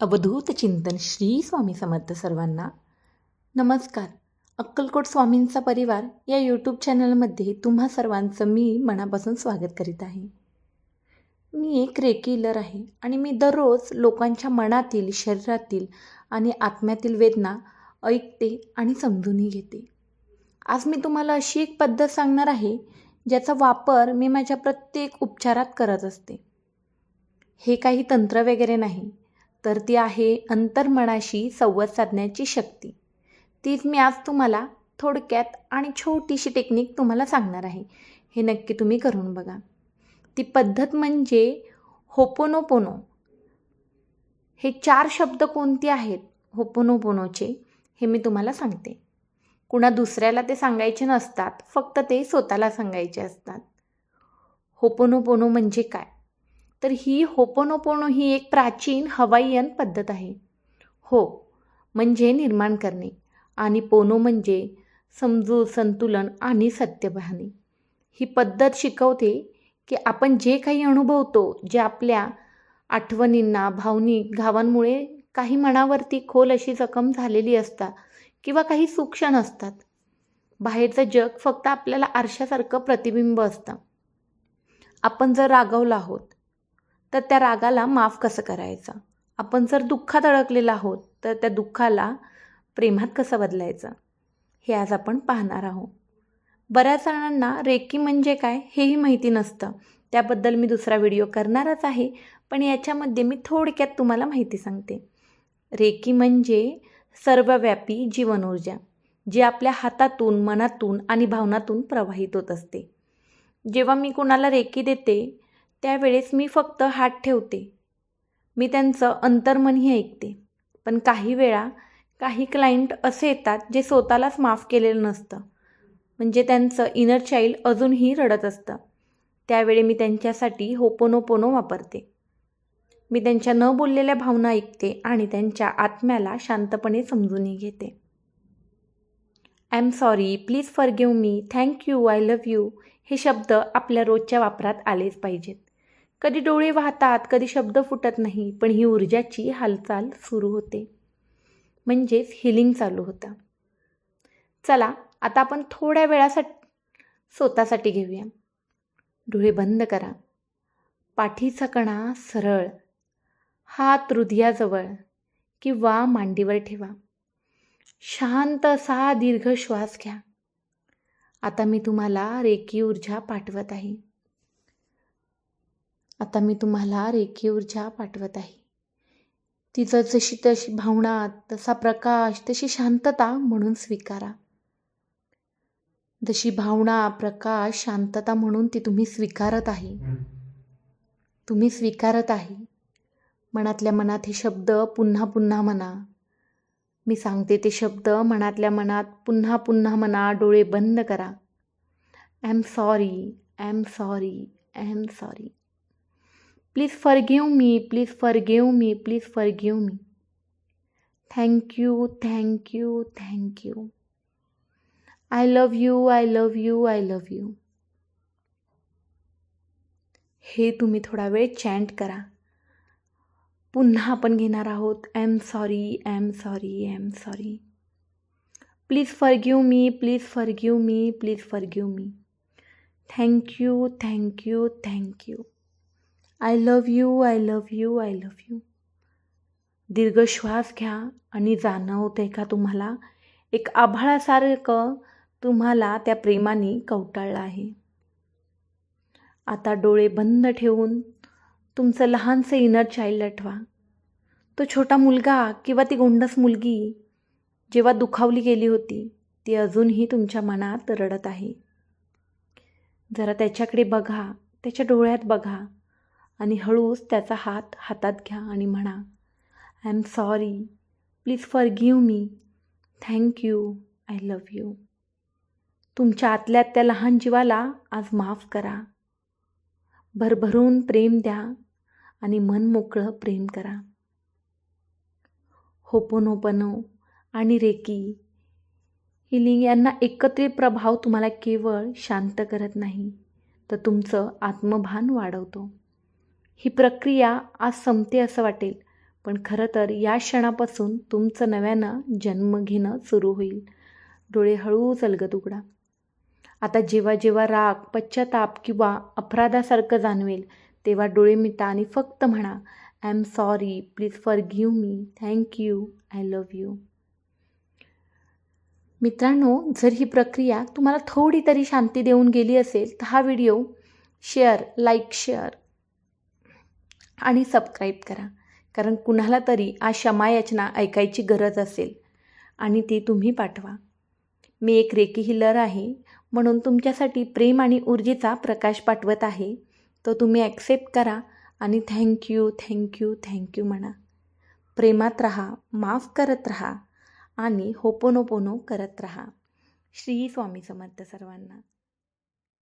अवधूत चिंतन श्री स्वामी समर्थ सर्वांना नमस्कार. अक्कलकोट स्वामींचा परिवार या यूट्यूब चॅनलमध्ये तुम्हा सर्वांचं मी मनापासून स्वागत करीत आहे. मी एक रेकिलर आहे आणि मी दररोज लोकांच्या मनातील शरीरातील आणि आत्म्यातील वेदना ऐकते आणि समजूनही घेते. आज मी तुम्हाला अशी एक पद्धत सांगणार आहे ज्याचा वापर मी माझ्या प्रत्येक उपचारात करत असते. हे काही तंत्र वगैरे नाही तर ती आहे अंतर्मनाशी संवाद साधण्याची शक्ती. तीच मी आज तुम्हाला थोडक्यात आणि छोटीशी टेक्निक तुम्हाला सांगणार आहे. हे नक्की तुम्ही करून बघा. ती पद्धत म्हणजे होपोनोपोनो. हे चार शब्द कोणते आहेत? होपोनोपोनोचे हे मी तुम्हाला सांगते. कुणा दुसऱ्याला ते सांगायचे नसतात फक्त ते स्वतःला सांगायचे असतात. होपोनोपोनो म्हणजे काय? तर ही होपोनोपोनो ही एक प्राचीन हवाईयन पद्धत आहे. हो म्हणजे निर्माण करणे आणि पोनो म्हणजे समजू संतुलन आणि सत्य पाहणे ही पद्धत शिकवते की आपण जे काही अनुभवतो जे आपल्या आठवणींना भावनिक घावांमुळे काही मनावरती खोल अशी जखम झालेली असतात किंवा काही सूक्ष्ण असतात बाहेरचं जग फक्त आपल्याला आरशासारखं प्रतिबिंब असतं. आपण जर रागवलं आहोत तर त्या रागाला माफ कसं करायचं? आपण जर दुःखात अडकलेला आहोत तर त्या दुःखाला प्रेमात कसं बदलायचं? हे आज आपण पाहणार आहोत. बऱ्याच जणांना रेकी म्हणजे काय हेही माहिती नसतं. त्याबद्दल मी दुसरा व्हिडिओ करणारच आहे पण याच्यामध्ये मी थोडक्यात तुम्हाला माहिती सांगते. रेकी म्हणजे सर्वव्यापी जीवन ऊर्जा जी आपल्या हातातून मनातून आणि भावनातून प्रवाहित होत असते. जेव्हा मी कोणाला रेकी देते त्यावेळेस मी फक्त हात ठेवते. मी त्यांचं अंतर्मनही ऐकते. पण काही वेळा काही क्लायंट असे येतात जे स्वतःलाच माफ केलेलं नसतं. म्हणजे त्यांचं इनर चाइल्ड अजूनही रडत असतं. त्यावेळी मी त्यांच्यासाठी होपोनोपोनो वापरते. मी त्यांच्या न बोललेल्या भावना ऐकते आणि त्यांच्या आत्म्याला शांतपणे समजूनही घेते. I am sorry please for me thank you I love you हे शब्द आपल्या रोजच्या वापरात आलेच पाहिजेत. कधी डोळे वाहतात कधी शब्द फुटत नाही पण ही ऊर्जाची हालचाल सुरू होते. म्हणजेच हिलिंग चालू होतं. चला आता आपण थोड्या वेळासाठी स्वतःसाठी घेऊया. डोळे बंद करा. पाठीचा कणा सरळ. हात हृदयाजवळ किंवा मांडीवर ठेवा. शांत असा दीर्घ श्वास घ्या. आता मी तुम्हाला रेकी ऊर्जा पाठवत आहे. आता मी तुम्हाला रेखी ऊर्जा पाठवत आहे. तिचं जशी तशी भावना तसा प्रकाश तशी शांतता म्हणून स्वीकारा. जशी भावना प्रकाश शांतता म्हणून ती तुम्ही स्वीकारत आहे. तुम्ही स्वीकारत आहे. मनातल्या मनात हे शब्द पुन्हा पुन्हा म्हणा. मी सांगते ते शब्द मनातल्या मनात पुन्हा पुन्हा म्हणा डोळे बंद करा. I am sorry I am sorry I am sorry please forgive me please forgive me please forgive me thank you thank you thank you I love you I love you I love you हे, तुम्ही थोडा वेळ chant करा. पुन्हा आपण घेणार आहोत. I am sorry I am sorry I am sorry please forgive me please forgive me please forgive me thank you thank you thank you I love you I love you I love you दीर्घ श्वास घ्या आणि जाणवते का तुम्हाला? एक आभाळासारखं तुम्हाला त्या प्रेमाने कवटाळलं आहे. आता डोळे बंद ठेवून तुमचं लहानसं इनर चाइल्ड आठवा. तो छोटा मुलगा किंवा ती गोंडस मुलगी जेव्हा दुखावली गेली होती ती अजूनही तुमच्या मनात रडत आहे. जरा त्याच्याकडे बघा त्याच्या डोळ्यात बघा. आणि हळूच त्याचा हात हातात घ्या आणि म्हणा I am sorry please forgive me thank you I love you तुमच्या आतल्या त्या लहान जीवाला आज माफ करा. भरभरून प्रेम द्या आणि मन मोकळं प्रेम करा. होपोनोपनो आणि रेकी हिलिंग यांना एकत्रित प्रभाव तुम्हाला केवळ शांत करत नाही तर तुमचं आत्मभान वाढवतो. ही प्रक्रिया आज संपते असं वाटेल पण खरं तर या क्षणापासून तुमचं नव्यानं जन्म घेणं सुरू होईल. डोळे हळूच अलगत उघडा. आता जेव्हा जेव्हा राग पश्चाताप किंवा अपराधासारखं जाणवेल तेव्हा डोळे मिटा आणि फक्त म्हणा I am sorry please forgive me thank you I love you मित्रांनो जर ही प्रक्रिया तुम्हाला थोडी तरी शांती देऊन गेली असेल तर हा व्हिडिओ शेअर लाईक शेअर आणि सबस्क्राईब करा. कारण कुणाला तरी आज क्षमायाचना ऐकायची गरज असेल आणि ती तुम्ही पाठवा. मी एक रेकी हिलर आहे म्हणून तुमच्यासाठी प्रेम आणि ऊर्जेचा प्रकाश पाठवत आहे. तो तुम्ही ॲक्सेप्ट करा आणि थँक्यू थँक्यू थँक्यू म्हणा. प्रेमात राहा माफ करत राहा आणि होपोनोपोनो करत राहा. श्री स्वामी समर्थ सर्वांना.